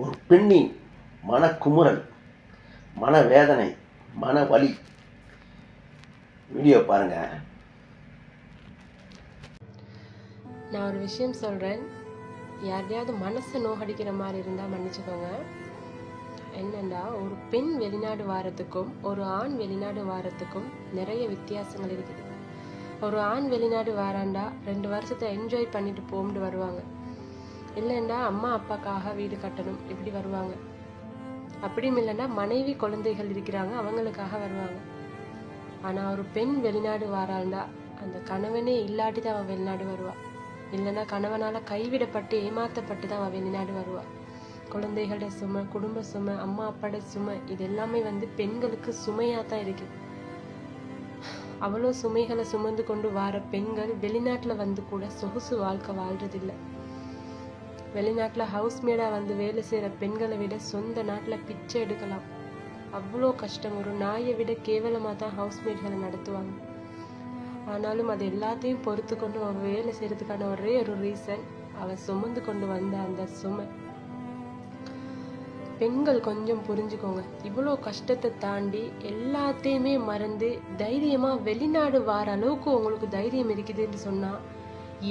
ஒரு பெண்ணின் மனக்குமுறல் மனவேதனை மன வலி வீடியோ பாருங்க. நான் ஒரு விஷயம் சொல்கிறேன் யாரையாவது மனசை நோகடிக்கிற மாதிரி இருந்தால் மன்னிச்சுக்கோங்க. என்னென்னா ஒரு பெண் வெளிநாடு வாரத்துக்கும் ஒரு ஆண் வெளிநாடு வாரத்துக்கும் நிறைய வித்தியாசங்கள் இருக்குது. ஒரு ஆண் வெளிநாடு வாராண்டா ரெண்டு வருஷத்தை என்ஜாய் பண்ணிட்டு போகும்னு வருவாங்க. இல்லைன்னா அம்மா அப்பாக்காக வீடு கட்டணும். இப்படி வருவாங்க. அப்படியும் இல்லைன்னா மனைவி குழந்தைகள் இருக்கிறாங்க அவங்களுக்காக வருவாங்க. ஆனால் ஒரு பெண் வெளிநாடு வாராண்டா அந்த கணவனே இல்லாட்டி தான் அவன் வெளிநாடு வருவா. இல்லைன்னா கணவனால் கைவிடப்பட்டு ஏமாத்தப்பட்டு தான் அவள் வெளிநாடு வருவா. குழந்தைகளோட சுமை குடும்ப சுமை அம்மா அப்பாட சுமை இது எல்லாமே வந்து பெண்களுக்கு சுமையாக தான் இருக்கு. அவ்வளோ சுமைகளை சுமந்து கொண்டு வார பெண்கள் வெளிநாட்டில் வந்து கூட சொகுசு வாழ்க்கை வாழ்றதில்லை. வெளிநாட்டில் ஹவுஸ்மேடாக வந்து வேலை செய்கிற பெண்களை விட சொந்த நாட்டில் பிச்சை எடுக்கலாம். அவ்வளோ கஷ்டம். ஒரு நாயை விட கேவலமாக தான் ஹவுஸ்மேட்களை நடத்துவாங்க. ஆனாலும் அது எல்லாத்தையும் பொறுத்து கொண்டு அவள் வேலை செய்கிறதுக்கான ஒரே ஒரு ரீசன் அவள் சுமந்து கொண்டு வந்த அந்த சுமை. பெண்கள் கொஞ்சம் புரிஞ்சுக்கோங்க. இவ்வளோ கஷ்டத்தை தாண்டி எல்லாத்தையுமே மறந்து தைரியமாக வெளிநாடு வார அளவுக்கு உங்களுக்கு தைரியம் இருக்குதுன்னு சொன்னால்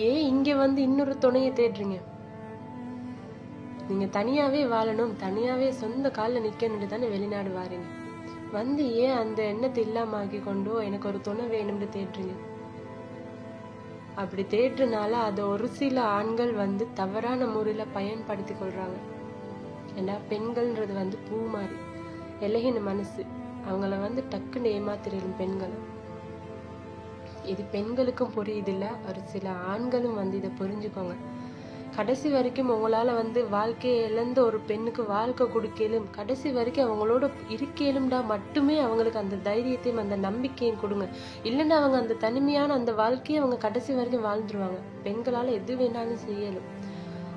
ஏன் இங்கே வந்து இன்னொரு துணையை தேடுறீங்க? நீங்கள் தனியாகவே வாழணும் தனியாகவே சொந்த காலில் நிற்கணும்னு தானே வெளிநாடு வாரீங்க. வந்து ஏன் அந்த எண்ணத்தை இல்லாம ஆக்கி கொண்டோ எனக்கு ஒரு துணை வேணும்னு தேட்டுறீங்க அப்படி தேடுறனால அதை ஒரு சில ஆண்கள் வந்து தவறான முறையில் பயன்படுத்தி கொள்றாங்க. ஏன்னா பெண்கள்ன்றது வந்து பூ மாதிரி இலகின மனசு. அவங்கள வந்து டக்குன்னு ஏமாத்திரும் பெண்களை. இது பெண்களுக்கும் புரியுதில்ல ஒரு சில ஆண்களும் வந்து இதை புரிஞ்சுக்கோங்க. கடைசி வரைக்கும் உங்களால் வந்து வாழ்க்கையை இழந்த ஒரு பெண்ணுக்கு வாழ்க்கை கொடுக்கலும் கடைசி வரைக்கும் அவங்களோட இருக்கேலும்டா மட்டுமே அவங்களுக்கு அந்த தைரியத்தையும் அந்த நம்பிக்கையும் கொடுங்க. இல்லைன்னா அவங்க அந்த தனிமையான அந்த வாழ்க்கையை அவங்க கடைசி வரைக்கும் வாழ்ந்துருவாங்க. பெண்களால் எது வேணாலும் செய்யலும்.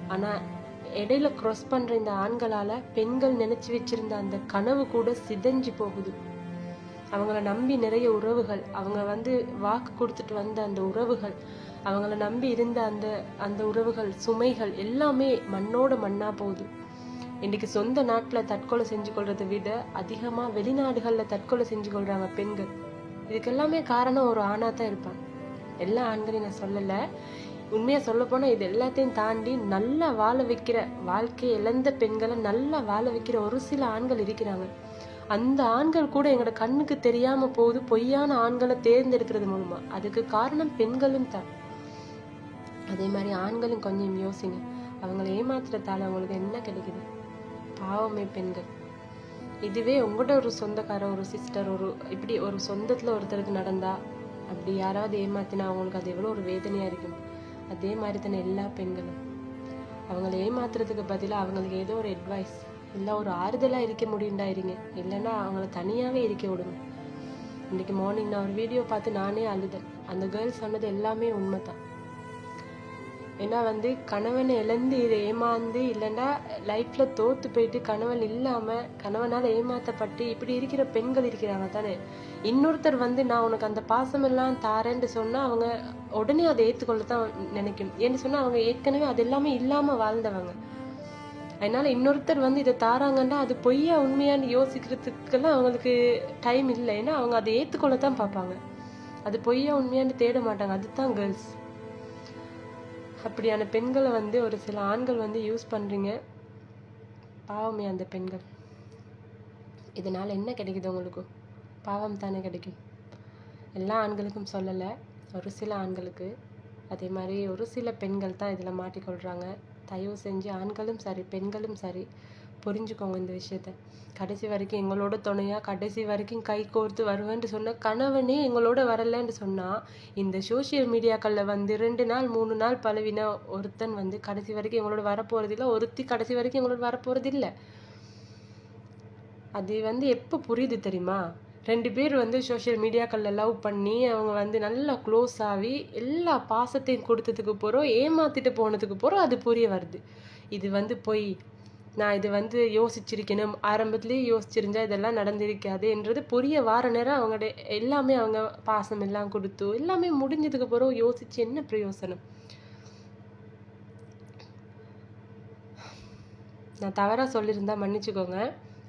ஆனால் இடையில க்ராஸ் பண்ணுற இந்த ஆண்களால் பெண்கள் நினச்சி வச்சிருந்த அந்த கனவு கூட சிதைஞ்சு போகுது. அவங்கள நம்பி நிறைய உறவுகள் அவங்க வந்து வாக்கு கொடுத்துட்டு வந்த அந்த உறவுகள் அவங்கள நம்பி இருந்த அந்த அந்த உறவுகள் சுமைகள் எல்லாமே மண்ணோட மண்ணா போகுது. இன்றைக்கி சொந்த நாட்டில் தற்கொலை செஞ்சு கொள்றதை விட அதிகமாக வெளிநாடுகளில் தற்கொலை செஞ்சு கொள்றாங்க பெண்கள். இதுக்கு எல்லாமே காரணம் ஒரு ஆணா தான் இருப்பான் எல்லா ஆண்களையும் நான் சொல்லலை. உண்மையாக சொல்ல இது எல்லாத்தையும் தாண்டி நல்லா வாழ வைக்கிற வாழ்க்கையை இழந்த பெண்களை நல்லா வாழ வைக்கிற ஒரு சில ஆண்கள் இருக்கிறாங்க. அந்த ஆண்கள் கூட எங்களோட கண்ணுக்கு தெரியாமல் போகுது. பொய்யான ஆண்களை தேர்ந்தெடுக்கிறது மூலமாக அதுக்கு காரணம் பெண்களும் தான். அதே மாதிரி ஆண்களும் கொஞ்சம் யோசிங்க. அவங்கள ஏமாத்துறதால அவங்களுக்கு என்ன கிடைக்குது? பாவமே பெண்கள். இதுவே உங்கள்கிட்ட ஒரு சொந்தக்கார ஒரு சிஸ்டர் ஒரு இப்படி ஒரு சொந்தத்தில் ஒருத்தருக்கு நடந்தா அப்படி யாராவது ஏமாத்தினா அவங்களுக்கு அது எவ்வளோ ஒரு வேதனையாக இருக்கும். அதே மாதிரி தானே எல்லா பெண்களும். அவங்கள ஏமாத்துறதுக்கு பதிலாக அவங்களுக்கு ஏதோ ஒரு அட்வைஸ் இல்லை ஒரு ஆறுதலாக இருக்க முடியுண்டா இருங்க. இல்லைன்னா அவங்கள தனியாகவே இருக்க விடுங்க இன்றைக்கி மார்னிங் நான் ஒரு வீடியோ பார்த்து நானே அழுதேன். அந்த கேர்ள் சொன்னது எல்லாமே உண்மை தான் ஏன்னா வந்து கணவனை இழந்து இதை ஏமாந்து இல்லைன்னா லைஃப்ல தோத்து போயிட்டு கணவன் இல்லாம கணவனால் ஏமாத்தப்பட்டு இப்படி இருக்கிற பெண்கள் இருக்கிறாங்க தானே? இன்னொருத்தர் வந்து நான் உனக்கு அந்த பாசம் எல்லாம் தாரேன்னு சொன்னா அவங்க உடனே அதை ஏற்றுக்கொள்ள தான் நினைக்கும். ஏன்னு சொன்னா அவங்க ஏற்கனவே அது எல்லாமே இல்லாம வாழ்ந்தவங்க. அதனால இன்னொருத்தர் வந்து இதை தாராங்கன்னா அது பொய்யா உண்மையான்னு யோசிக்கிறதுக்கெல்லாம் அவங்களுக்கு டைம் இல்லை. ஏன்னா அவங்க அதை ஏற்றுக்கொள்ள தான் பார்ப்பாங்க. அது பொய்யா உண்மையான்னு தேட மாட்டாங்க. அதுதான் கேர்ள்ஸ் அப்படியான பெண்களை வந்து ஒரு சில ஆண்கள் வந்து யூஸ் பண்ணுறீங்க பாவமே அந்த பெண்கள். இதனால் என்ன கிடைக்குது உங்களுக்கு? பாவம் தானே கிடைக்கும். எல்லா ஆண்களுக்கும் சொல்லலை. ஒரு சில ஆண்களுக்கு. அதே மாதிரி ஒரு சில பெண்கள் தான் இதில் மாட்டிக்கொள்கிறாங்க தயவு செஞ்சு ஆண்களும் சரி பெண்களும் சரி. புரிஞ்சுக்கோங்க இந்த விஷயத்த. கடைசி வரைக்கும் எங்களோட துணையாக கடைசி வரைக்கும் கை கோர்த்து வருவேன்னு சொன்ன கணவனே எங்களோட வரலைன்னு சொன்னால் இந்த சோஷியல் மீடியாக்களில் வந்து ரெண்டு நாள் மூணு நாள் பழவின ஒருத்தன் வந்து கடைசி வரைக்கும் எங்களோட வரப்போகிறதில்ல ஒருத்தி கடைசி வரைக்கும் எங்களோட வரப்போகிறதில்ல அது வந்து எப்போ புரியுது தெரியுமா? ரெண்டு பேர் வந்து சோஷியல் மீடியாக்களில் லவ் பண்ணி அவங்க வந்து நல்லா க்ளோஸ் ஆகி எல்லா பாசத்தையும் கொடுத்ததுக்கு போகிறோம் ஏமாத்திட்டு போனதுக்கு போகிறோம் அது புரிய வருது. இது வந்து பொய். நான் இது வந்து யோசிச்சிருக்கணும். ஆரம்பத்திலேயே யோசிச்சிருந்தா இதெல்லாம் நடந்திருக்காது என்றது புரிய வார நேரம் அவங்களோட எல்லாமே அவங்க பாசம் எல்லாம் கொடுத்து எல்லாமே முடிஞ்சதுக்கு பிறகு யோசிச்சு என்ன பிரயோசனம்? நான் தவறாக சொல்லியிருந்தா மன்னிச்சுக்கோங்க.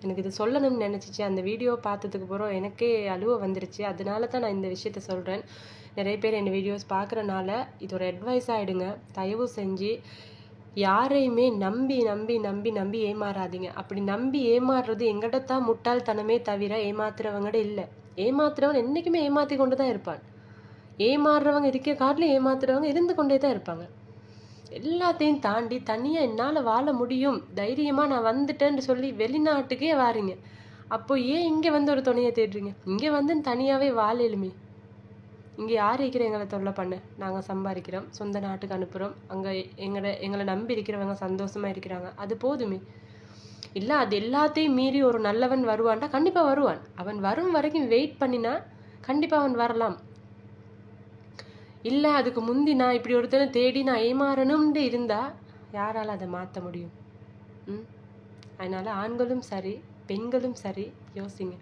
எனக்கு இது சொல்லணும்னு நினச்சிச்சு. அந்த வீடியோ பார்த்ததுக்கு அப்புறம் எனக்கே அழுவ வந்துருச்சு. அதனால தான் நான் இந்த விஷயத்த சொல்கிறேன் நிறைய பேர் என் வீடியோஸ் பார்க்குறனால இது ஒரு அட்வைஸ் ஆகிடுங்க தயவு செஞ்சு யாரையுமே நம்பி நம்பி நம்பி நம்பி ஏமாறாதீங்க. அப்படி நம்பி ஏமாறுறது எங்கிட்ட தான் முட்டாள்தனமே தவிர ஏமாத்துறவங்கட இல்லை. ஏமாத்துறவன் என்றைக்குமே ஏமாற்றி கொண்டு தான் இருப்பான். ஏமாறுறவங்க இருக்க காட்டிலும் ஏமாத்துறவங்க இருந்து கொண்டே தான் இருப்பாங்க. எல்லாத்தையும் தாண்டி தனியாக என்னால் வாழ முடியும். தைரியமாக நான் வந்துட்டேன்னு சொல்லி வெளிநாட்டுக்கே வாரீங்க. அப்போ ஏன் இங்கே வந்து ஒரு துணையை தேடுறீங்க? இங்கே வந்து தனியாகவே வாழலுமே. இங்கே யார் இருக்கிற எங்களை தொல்லை பண்ணு. நாங்கள் சம்பாதிக்கிறோம். சொந்த நாட்டுக்கு அனுப்புகிறோம் அங்கே எங்களை எங்களை நம்பி இருக்கிறவங்க சந்தோஷமாக இருக்கிறாங்க. அது போதுமே. இல்லை அது எல்லாத்தையும் மீறி ஒரு நல்லவன் வருவான்டா கண்டிப்பாக வருவான். அவன் வரும் வரைக்கும் வெயிட் பண்ணினா கண்டிப்பாக அவன் வரலாம். இல்லை அதுக்கு முந்தி நான் இப்படி ஒருத்தனை தேடி நான் ஏமாறணும்னு இருந்தால் யாரால் அதை மாற்ற முடியும்? ம்? அதனால் ஆண்களும் சரி பெண்களும் சரி யோசிங்க.